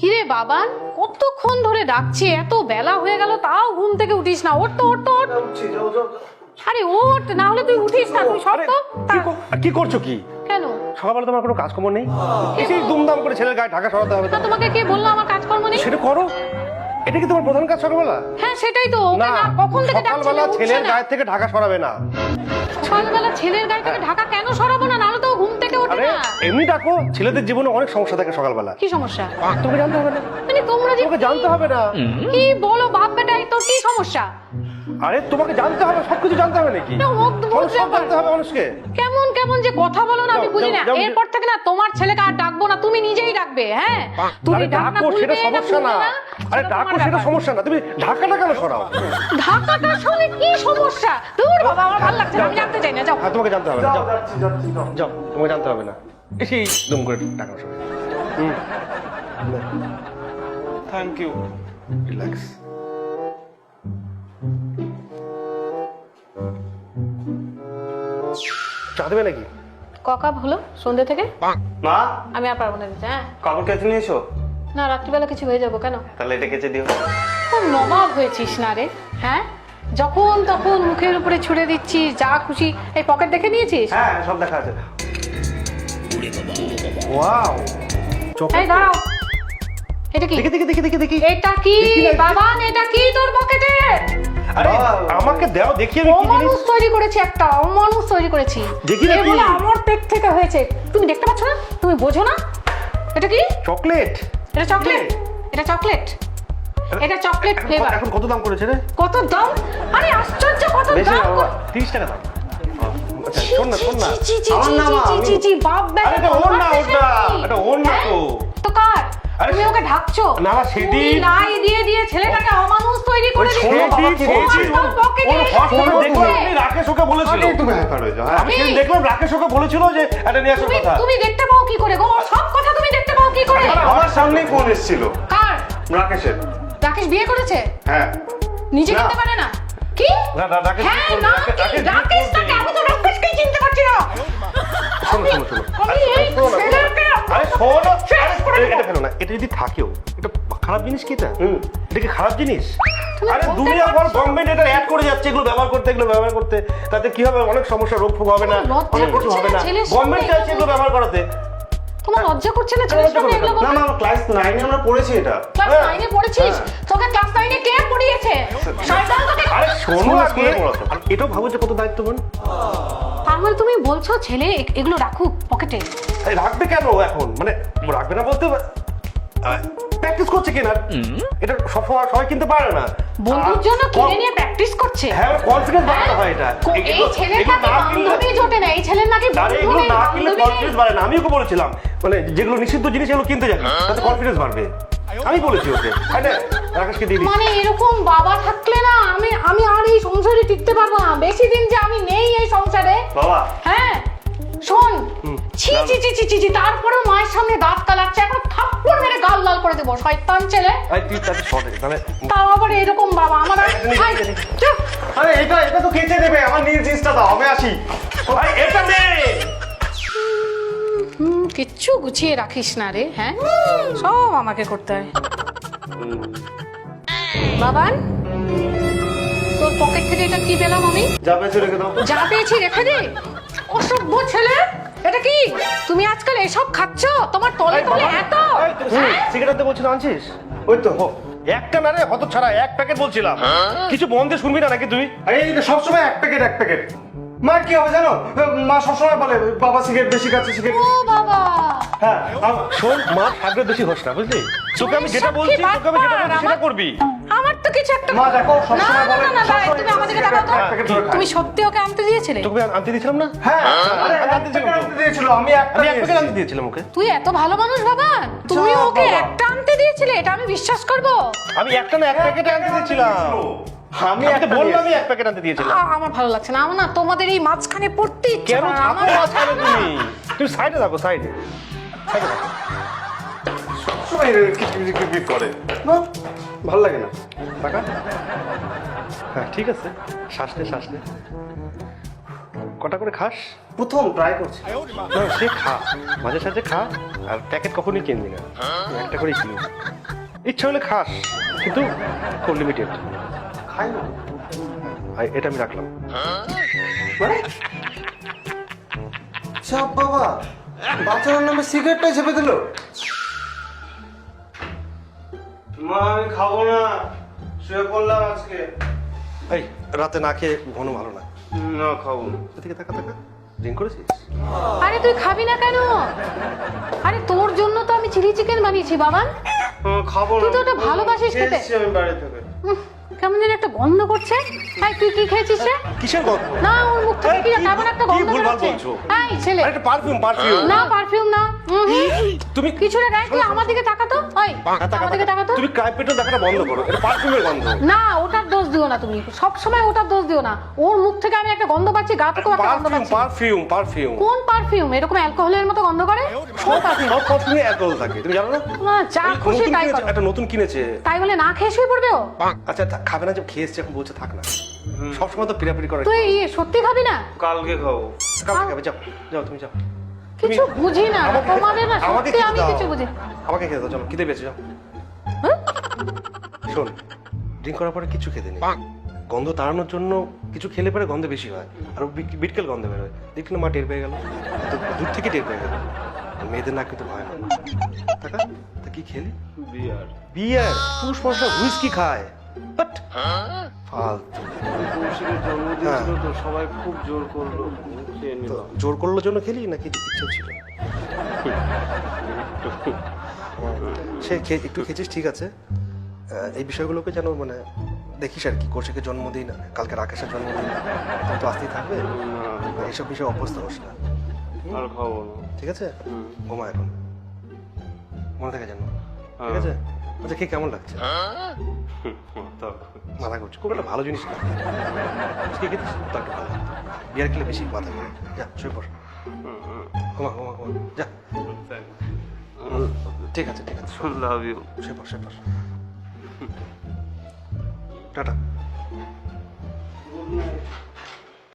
কিরে বাবান কতক্ষণ ধরে ডাকছি এত বেলা হয়ে গেল তাও ঘুম থেকে উঠিস না। ওঠ তো ওঠ তো ওঠ। আরে ওঠ না হলে তুই উঠিস না তুই সব তো কি করছ কি? কেন? সকালবেলা তোমার কোনো কাজকর্ম নেই? এসেই দুমদাম করে ছেলের গায়ে ঢাকা সরাতে হবে তোমাকে। কে বলল আমার কাজকর্ম নেই? সেটা করো। এটা কি তোমার প্রধান কাজ সকালবেলা? হ্যাঁ সেটাই তো। না কখন থেকে ডাকছি সকালবেলা ছেলের। গায়ে থেকে ঢাকা সরাবে না। সকালবেলা ছেলের গায়ে থেকে ঢাকা কেন সরাবো না? নাহলে তো ও ঘুম থেকে ওঠে আরে না। এমনি ডাকো ছেলেদের জীবনে অনেক সমস্যা থাকে সকালবেলা। কি সমস্যা? তোমাকে জানতে হবে না। মানে তোমরা যে জানতে হবে না। কি বলো বাপ বেটা তোর কি সমস্যা? আরে তোমাকে জানতে হবে সবকিছু জানতে হবে নাকি? সব জানতে হবে মানুষকে। কেমন কেমন যে কথা বলো না আমি বুঝি না। এরপর থেকে না তোমার ছেলেকে আর ডাকবো না তুমি নিজেই ডাকবে হ্যাঁ? তুমি ডাক সেটা সমস্যা না। আরে ডাকো সেটা সমস্যা না। তুমি ঢাকাটা কেন সরাও? ঢাকাটার সঙ্গে কি সমস্যা? দূর বাবা আমার ভালো লাগছে আমি জানতে চাই না যাও। হ্যাঁ তোমাকে জানতে হবে না যাও যাও। তোমাকে জানতে হবে না। এসেই দুম করে ঢাকা সরাবে হুম। থ্যাংক ইউ রিল্যাক্স চা দেবে নাকি ককাপ হলো? সন্ধ্যে থেকে? মা? আমি আর পারব না দিতে হ্যাঁ? কাপড় কেচে নিয়েছো? না রাত্রিবেলা কিছু হয়ে যাব কেন? তাহলে এটা কেচে দিও। খুব নবাব হয়েছিস না রে হ্যাঁ? যখন তখন মুখের উপরে ছুড়ে দিচ্ছিস যা খুশি। এই পকেট দেখে নিয়েছিস? হ্যাঁ সব দেখা আছে। ওয়াও। এই দাঁড়াও। এটা কি? দেখি দেখি দেখি দেখি দেখি। এটা কি? বাবান এটা কি তোর পকেটে? আরে আমাকে দাও দেখি আমি কি জিনিস অমানুষ তৈরি করেছি একটা অমানুষ তৈরি করেছি। দেখি না কি? আমার পেট থেকে হয়েছে। তুমি দেখতে পাচ্ছ না? তুমি বোঝো না? এটা কি? চকলেট। এটা চকলেট। এটা চকলেট। এটা চকলেট ফ্লেভার এখন কত দাম করেছে রে? কত দাম? আরে আশ্চর্য কত দাম না বাবা তিরিশ টাকা দাম। আচ্ছা শোন না শোন না। আমার ছি, না, ছি, মা, ছি, আমি- বাপ এটা ওর না, ওটা। এটা ওর না হ্যাঁ? তো। তুমি ওকে ঢাকছো? না, না, সেদিন- তুমি লাই দিয়ে দিয়ে ছেলেটাকে অমানুষ তৈরি করে। দেখলাম আমি রাকেশ ওকে বলেছিল। তুমি হয়ে যাও হ্যাঁ। আমি দেখলাম রাকেশ ওকে বলেছিল যে এটা নিয়ে আসার কথা। তুমি দেখতে পাও কি করে গো? সব কথা তুমি দেখতে পাও কি করে? আমার সামনেই ফোন এসেছিল। কার? রাকেশের। রাকেশ বিয়ে করেছে? হ্যাঁ। নিজে না। কিনতে পারে না? কি? না, না, রাকেশ হ্যাঁ না রাকেশ বিয়ে রাকেশ করবে। তাকে আমি তো রাকেশকেই চিনতে পারছি না। শোনো শোনো শোনো। না, আরে শোনো আরে, এটা ফেলো না এটা যদি থাকেও এটা খারাপ জিনিস কি এটা? হুম। এটা কি খারাপ জিনিস? আরে দুনিয়া গভর্নমেন্ট এটা অ্যাড করে যাচ্ছে এগুলো ব্যবহার করতে এগুলো ব্যবহার করতে। তাতে কি হবে? অনেক সমস্যা রোগ ফোগ হবে না অনেক কিছু হবে না। না ছেলের সামনে গভর্নমেন্ট চাইছে এগুলো এগুলো ব্যবহার করাতে। তোমার লজ্জা করছে না ছেলের সামনে না? মা ক্লাস আমরা পড়েছি এটা। ক্লাস হ্যাঁ। পড়েছিস? তোকে ক্লাস নাইনে কে পড়িয়েছে? শয়তান তোকে আরে শোনো আগে। স্কুলে পড়াতো। আর এটাও ভাবো যে কত দায়িত্ববান। তার মানে তুমি বলছো ছেলে এগুলো রাখুক পকেটে। রাখবে কেন এখন? মানে রাখবে না বলতে প্র্যাকটিস করছে কিনা এটা সব সময় সবাই কিনতে পারে না। বন্ধুর জন্য কিনে নিয়ে প্র্যাকটিস করছে। হ্যাঁ কনফিডেন্স বাড়াতে হয়? এটা। এই ছেলের নাকি বান্ধবী জোটে না। এই ছেলের নাকি আরে বন্ধু এগুলো নেই না কিনলে কনফিডেন্স বাড়ে না। আমিও ওকে বলেছিলাম মানে যেগুলো নিষিদ্ধ জিনিস এগুলো কিনতে যাবি তাতে কনফিডেন্স বাড়বে। আমি বলেছি ওকে। হ্যাঁ না? রাকেশকে দিয়ে মানে এরকম বাবা থাকলে না আমি আমি আর এই সংসারে টিকতে পারব না। বেশি দিন যে আমি নেই এই সংসারে। বাবা হ্যাঁ? শোন। ছি ছি ছি ছি ছি ছি তারপরে মায়ের সামনে দাঁত কালাচ্ছে এখন থাপ্পড় মেরে গাল লাল করে দেবো শয়তান ছেলে। তুই শর্ট তাও আবার এরকম বাবা আমার আর- আরে এটা এটা তো কেচে দেবে আমার নীল জিন্সটা দাও আমি আসি। আরে এটা নে কিচ্ছু গুছিয়ে রাখিস না রে হ্যাঁ? সব আমাকে করতে হয়। বাবান তোর পকেট থেকে এটা কি পেলাম আমি? যা পেয়েছে রেখে দাও। যা পেয়েছি রেখে দে। অসভ্য ছেলে? এটা কি? তুমি আজকাল এসব খাচ্ছ? তোমার তলে তলে এত? হ্যাঁ? সিগারেট বলছিল আনছিস? ওই তো। ও একটা না রে হত ছাড়া এক প্যাকেট বলছিলাম। কিছু বন্ধে শুনবি না নাকি তুই? আরে এটা সবসময় এক প্যাকেট এক প্যাকেট। মা কি হবে জানো? মা সবসময় বলে বাবা সিগারেট বেশি খাচ্ছে সিগারেট ও বাবা! হ্যাঁ শোন মা থাকলে বেশি হোস না বুঝলি? তোকে আমি যেটা বলছি তোকে আমি যেটা বলছি সেটা আমার- করবি। আমার তো কিছু একটা মা দেখো সবসময় বলে তুমি আমাদেরকে দেখাও তো। তুমি সত্যি ওকে আনতে দিয়েছিলে? তোকে আমি আনতে দিয়েছিলাম না? হ্যাঁ আরে আমি আনতে দিয়েছিলাম তো। দিয়েছিল আমি একটা আমি এক প্যাকেট আনতে দিয়েছিলাম ওকে। তুই এত ভালো মানুষ বাবা! তুমি যা ওকে বাবা। একটা আনতে দিয়েছিলে এটা আমি বিশ্বাস করব। আমি একটা না এক প্যাকেট আনতে দিয়েছিলাম। আমি একটা বললাম আমি এক প্যাকেট আনতে দিয়েছিলাম। আ- আমার ভালো লাগছে না। আমার না তোমাদের এই মাঝখানে পড়তে ইচ্ছে কেন? করে না। থাকো আমার মাঝখানে তুমি তুমি সাইডে থাকো সাইডে। সবসময় করে? না ভালো লাগে না। টাকা? হ্যাঁ ঠিক আছে। শ্বাস নে শ্বাস নে। কটা করে খাস? প্রথম ট্রাই করছি। না সে খা। মাঝে সাঝে খা। আর প্যাকেট কখনই কিনবি না। একটা করেই কিনবি। ইচ্ছা হলে খাস কিন্তু খুব লিমিটেড খাই না। এটা আমি রাখলাম। মানে? চাপ বাবা বাচ্চার নামে সিগারেটটা চেপে দিল। মা আমি খাব না। শুয়ে পড়লাম আজকে। এই রাতে না খেয়ে ঘন ভালো না। না খাব না। এদিকে থাকা তাকা ড্রিঙ্ক করেছিস? আরে তুই খাবি না কেন? আরে তোর জন্য তো আমি চিলি চিকেন বানিয়েছি বাবা। খাব না তুই তো ওটা ভালোবাসিস খেতে। আমি বাড়ি থেকে। কেমন যেন একটা গন্ধ করছে। তুই কি খেয়েছিস রে? কিসের গন্ধ? না ওর মুখ থেকে কি কি কেমন একটা গন্ধ বেরোচ্ছে? এই ছেলে। একটা পারফিউম পারফিউম না পারফিউম না। তুমি কিছুটা গায়ে তুই আমার দিকে তাকাতো? ওই আমার দিকে তাকাতো? তুমি ক্রাইম পেট্রোল দেখাটা বন্ধ করো। এটা পারফিউমের গন্ধ। না ওটার দোষ দিও না তুমি। সব সময় ওটার দোষ দিও না। ওর মুখ থেকে আমি একটা গন্ধ পাচ্ছি গা থেকেও একটা গন্ধ পাচ্ছি। পারফিউম পারফিউম কোন পারফিউম এরকম অ্যালকোহলের মতো গন্ধ করে? কোন পারফিউম সব পারফিউমে অ্যালকোহল থাকে। তুমি জানো না? যা ওই খুশি তাই একটা নতুন কিনেছে। তাই বলে না খেয়ে শুয়ে পড়বে ও? আচ্ছা খাবে না যে খেয়ে এসছে এখন বলছে থাক না। সবসময় তো পিরাপিরি করে। তুই ইয়ে সত্যি খাবি না? কালকে খাব। কালকে খাবে যাও যাও তুমি যাও। কিছু বুঝি না। তোমাদের না সত্যি আমি কিছু বুঝি আমাকে খেতে দাও চলো খিদে পেয়েছে যাও। হ্যাঁ? শোন ড্রিঙ্ক করার পরে কিছু খেতে নেই। গন্ধ তাড়ানোর জন্য কিছু খেলে পরে গন্ধ বেশি হয়। আর বিটকেল গন্ধ বেরোয় দেখলি না মা টের পেয়ে গেল। দূর থেকে টের পেয়ে গেল। মেয়েদের না কিন্তু ভয় না। তা কি খেলি? বিয়ার। বিয়ার? পুরুষ মানুষরা হুইস্কি খায়। বাট ফালতু। কৌশিকের জন্মদিন হ্যাঁ। ছিল তো সবাই খুব জোর করল খেয়ে নিলাম জোর করলোর জন্য খেলি নাকি ইচ্ছে ছিল? সে খে- একটু খেয়েছিস ঠিক আছে। এই বিষয়গুলোকে যেন মানে দেখিস আর কি কৌশিকের জন্মদিন কালকে রাকেশের জন্মদিন তো আসতেই থাকবে। এইসব বিষয়ে অভ্যস্ত হোস না। আর খাব ঠিক আছে? ঘুমা এখন। মনে থাকে যেন। ঠিক আছে? আচ্ছা কে কেমন লাগছে? মাথা করছে খুব একটা ভালো জিনিস না। আজকে ভালো লাগতো। বিয়ার খেলে বেশি মাথা ঘুরে। যা শুয়ে পড়। ঘুমা ঘুমা ঘুমা। যা। ঠিক আছে ঠিক আছে। লাভ ইউ শুয়ে পড় শুয়ে পড়। টাটা।